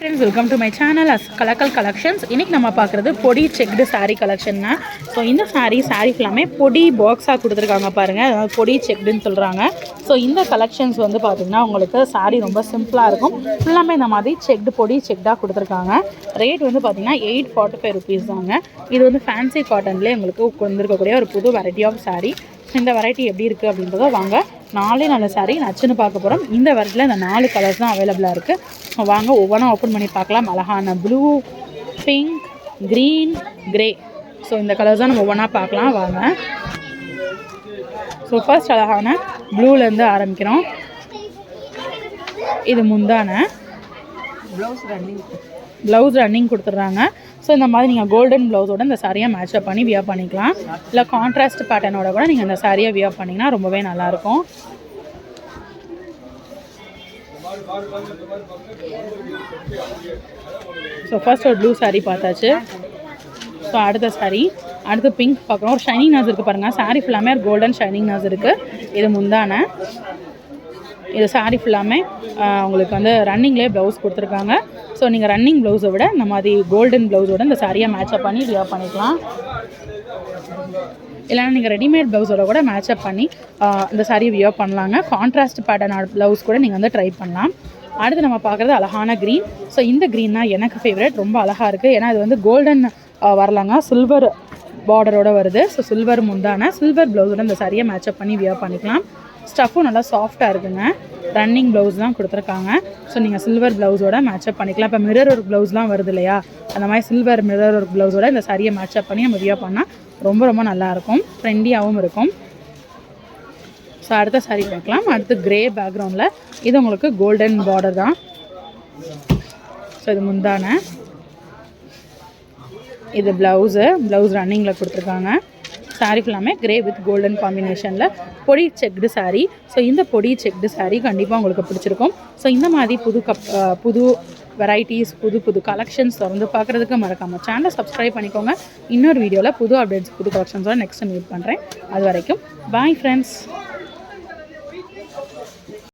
Friends welcome to my channel as Kalakkal collections இன்றைக்கி நம்ம பார்க்குறது பொடி செக்டு கலெக்ஷன் கலெக்ஷன்னா ஸோ இந்த சாரீ சாரீ ஃபுல்லாமே பொடி பாக்ஸாக கொடுத்துருக்காங்க பாருங்கள் அதாவது பொடி செக்டுன்னு சொல்கிறாங்க ஸோ இந்த கலெக்ஷன்ஸ் வந்து பார்த்திங்கன்னா உங்களுக்கு சாரீ ரொம்ப சிம்பிளாக இருக்கும். ஃபுல்லாமே இந்த மாதிரி செக்டு பொடி செக்டாக கொடுத்துருக்காங்க. ரேட் வந்து பார்த்திங்கன்னா எயிட் ஃபார்ட்டி ஃபைவ் ருபீஸ் தாங்க. இது வந்து ஃபேன்சி காட்டன்லேயே உங்களுக்கு வந்திருக்கக்கூடிய ஒரு புது வெரைட்டி ஆஃப் சாரீ இந்த வெரைட்டி எப்படி இருக்குது அப்படின்றத வாங்க. நாலே நல்ல saree நச்சுன்னு பார்க்க போகிறோம் இந்த வெரைட்டியில் இந்த நாலு கலர்ஸ் தான் அவைலபிளாக இருக்குது வாங்க ஒவ்வொன்றா ஓப்பன் பண்ணி பார்க்கலாம். அழகான blue pink green grey so இந்த கலர்ஸ் தான் நம்ம ஒவ்வொன்றா பார்க்கலாம். வாங்க. ஸோ ஃபர்ஸ்ட் அழகான ப்ளூலேருந்து ஆரம்பிக்கிறோம். இது முந்தான. ப்ளவுஸ் ரன்னிங் ப்ளவுஸ் ரன்னிங் கொடுத்துட்றாங்க. ஸோ இந்த மாதிரி நீங்கள் கோல்டன் ப்ளவுஸோட இந்த சாரியை மேட்சப் பண்ணி வியர் பண்ணிக்கலாம். இல்லை கான்ட்ராஸ்ட் பேட்டர்னோட கூட நீங்கள் இந்த சாரியை வியர் பண்ணிங்கன்னா ரொம்பவே நல்லாயிருக்கும். ஸோ ஃபர்ஸ்ட் ஒரு ப்ளூ saree பார்த்தாச்சு. ஸோ அடுத்த saree அடுத்து பிங்க் பார்க்குறோம். ஒரு ஷைனிங் நர்ஸ் இருக்குது பாருங்கள் saree ஃபுல்லாமே ஒரு கோல்டன் ஷைனிங் நர்ஸ் இருக்குது இது முந்தான. இது சாரீ ஃபுல்லாமே உங்களுக்கு வந்து ரன்னிங்லேயே ப்ளவுஸ் கொடுத்துருக்காங்க. ஸோ நீங்கள் ரன்னிங் ப்ளவுஸை விட இந்த மாதிரி கோல்டன் ப்ளவுஸோட இந்த சாரியை மேட்சப் பண்ணி வியர் பண்ணிக்கலாம். இல்லைன்னா நீங்கள் ரெடிமேட் ப்ளவுஸோட கூட மேட்சப் பண்ணி இந்த சாரியை வியர் பண்ணலாங்க. கான்ட்ராஸ்ட் பேட்டர்ன் ப்ளவுஸ் கூட நீங்கள் வந்து ட்ரை பண்ணலாம். அடுத்து நம்ம பார்க்குறது அழகான க்ரீன் ஸோ இந்த க்ரீன் தான் எனக்கு ஃபேவரட் ரொம்ப அழகாக இருக்குது ஏன்னா இது வந்து கோல்டன் வரலாங்க. சில்வர் பார்டரோட வருது. ஸோ சில்வர் முந்தான சில்வர் ப்ளவுஸோட இந்த சாரியை மேட்சப் பண்ணி வியர் பண்ணிக்கலாம். ஸ்டஃப்பும் நல்லா சாஃப்டாக இருக்குங்க. ரன்னிங் ப்ளவுஸ் தான் கொடுத்துருக்காங்க. ஸோ நீங்கள் சில்வர் ப்ளவுஸோட மேட்சப் பண்ணிக்கலாம். இப்போ மிரர் ஒர்க் ப்ளவுஸ்லாம் வருது இல்லையா? அந்த மாதிரி சில்வர் மிரர் ஒர்க் ப்ளவுஸோட இந்த சாரியை மேட்சப் பண்ணி நம்ம வியர் பண்ணால் ரொம்ப ரொம்ப நல்லாயிருக்கும் ட்ரெண்டியாகவும் இருக்கும். ஸோ அடுத்த சாரீ பார்க்கலாம். அடுத்து கிரே பேக்ரவுண்டில் இது உங்களுக்கு கோல்டன் பார்டர் தான். ஸோ இது முந்தான. இது ப்ளவுஸு ப்ளவுஸ் ரன்னிங்கில் கொடுத்துருக்காங்க. சாரீ ஃபுல்லாமே கிரே வித் கோல்டன் காம்பினேஷனில் பொடி செக்டு saree. ஸோ இந்த பொடி செக்டு saree கண்டிப்பாக உங்களுக்கு பிடிச்சிருக்கும். ஸோ இந்த மாதிரி புது கப் புது வெரைட்டிஸ் புது புது கலெக்ஷன்ஸ் தொடர்ந்து பார்க்குறதுக்கு மறக்காமல் சேனலை சப்ஸ்கிரைப் பண்ணிக்கோங்க. இன்னொரு வீடியோவில் புது அப்டேட்ஸ் புது கலெக்ஷன்ஸோட நெக்ஸ்ட் மீட் பண்ணுறேன் அது வரைக்கும் பாய் ஃப்ரெண்ட்ஸ்